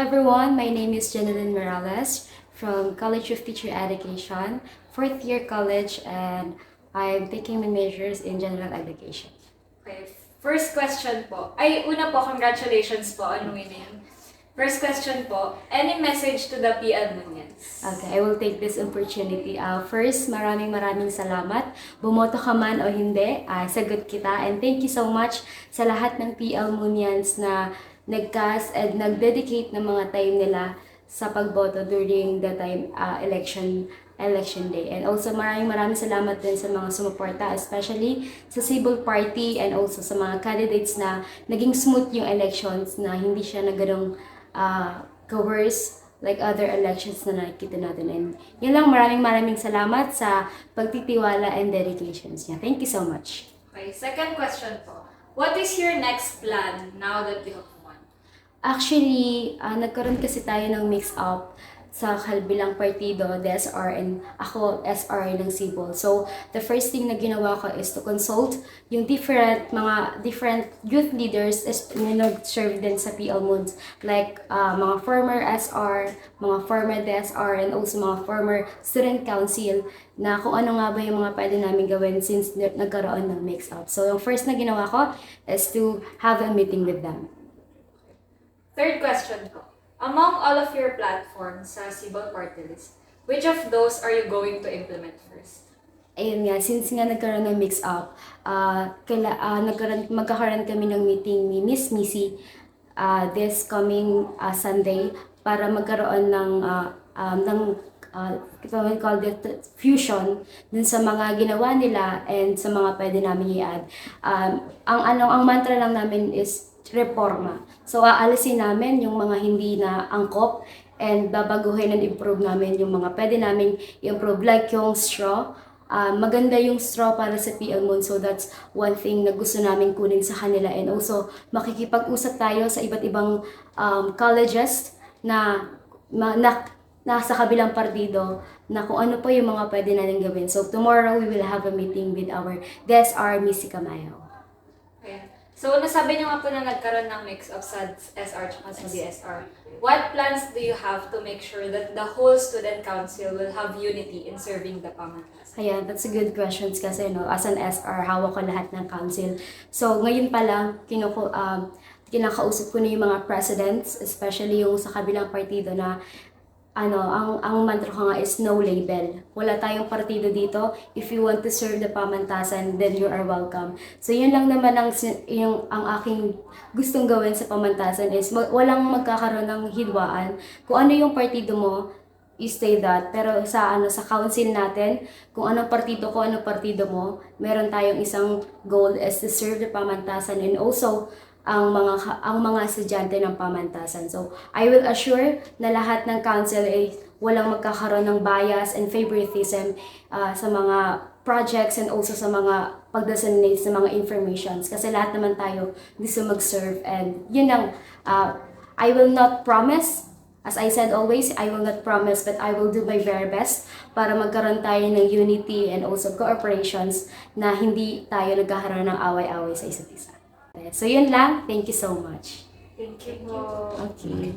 everyone, my name is Jeneline Morales from College of Teacher Education, fourth year college, and I'm taking my majors in general education. Okay, first question po. Ay, una po, congratulations po on winning. First question po, any message to the PL Munians? Okay, I will take this opportunity. Uh, first, maraming maraming salamat. Bumoto ka man o hindi, ah, sagot kita. And thank you so much sa lahat ng PL Munians na nag-cast and nag-dedicate ng mga time nila sa pagboto during the time ah, election election day. And also maraming maraming salamat din sa mga sumuporta, especially sa Civil Party and also sa mga candidates na naging smooth yung elections na hindi siya na ganong uh, coerce like other elections na nakikita natin. And yun lang, maraming maraming salamat sa pagtitiwala and dedications niya. Thank you so much. Okay, second question po. What is your next plan now that you have? Actually, ah, nagkaroon kasi tayo ng mix-up sa kalbilang partido, DSR, and ako, SR ng Civil. So, the first thing na ginawa ko is to consult yung different, mga different youth leaders is, na nag-serve din sa PL Moons. Like, ah, mga former SR, mga former DSR, and also mga former student council na kung ano nga ba yung mga pwede namin gawin since nagkaroon ng mix-up. So, yung first na ginawa ko is to have a meeting with them. Third question po. Among all of your platforms sa Civil Party List, which of those are you going to implement first? ayun nga, since nga nagkaroon ng mix-up, ah kaila, ah, nagkaroon, magkakaroon kami ng meeting ni Miss Missy ah, this coming ah, Sunday para magkaroon ng ah, um, ng uh, we call it fusion dun sa mga ginawa nila and sa mga pwede namin i-add. Um, ang ano ang mantra lang namin is reforma. So aalisin namin yung mga hindi na angkop and babaguhin and improve namin yung mga pwede namin improve like yung straw. Ah, maganda yung straw para sa PL Moon so that's one thing na gusto namin kunin sa kanila and also makikipag-usap tayo sa iba't ibang um, colleges na, ma, na nasa kabilang partido na kung ano pa yung mga pwede natin gawin. So tomorrow we will have a meeting with our DSR Missy Camayo. Okay. So, nasabi niyo nga po na nagkaroon ng mix-up sa SR at sa DSR. What plans do you have to make sure that the whole student council will have unity in serving the pamantas? Kaya that's a good questions kasi no, as an SR, hawak ko lahat ng council. So ngayon pa lang, kinuko, um, kinakausap ko na yung mga presidents, especially yung sa kabilang partido na ano, ang ang mantra ko nga is no label. Wala tayong partido dito. If you want to serve the pamantasan, then you are welcome. So yun lang naman ang yung ang aking gustong gawin sa pamantasan is mag, walang magkakaroon ng hidwaan. Kung ano yung partido mo, you stay that. Pero sa ano sa council natin, kung anong partido ko, anong partido mo, meron tayong isang goal is to serve the pamantasan and also ang mga ang mga estudyante ng pamantasan. So, I will assure na lahat ng council ay walang magkakaroon ng bias and favoritism ah, sa mga projects and also sa mga pag-disseminate sa mga informations kasi lahat naman tayo gusto mag-serve and yun ang ah, I will not promise As I said always, I will not promise but I will do my very best para magkaroon tayo ng unity and also cooperations na hindi tayo nagkakaroon ng away-away sa isa't isa. So yun lang. Thank you so much. Thank you po. Okay.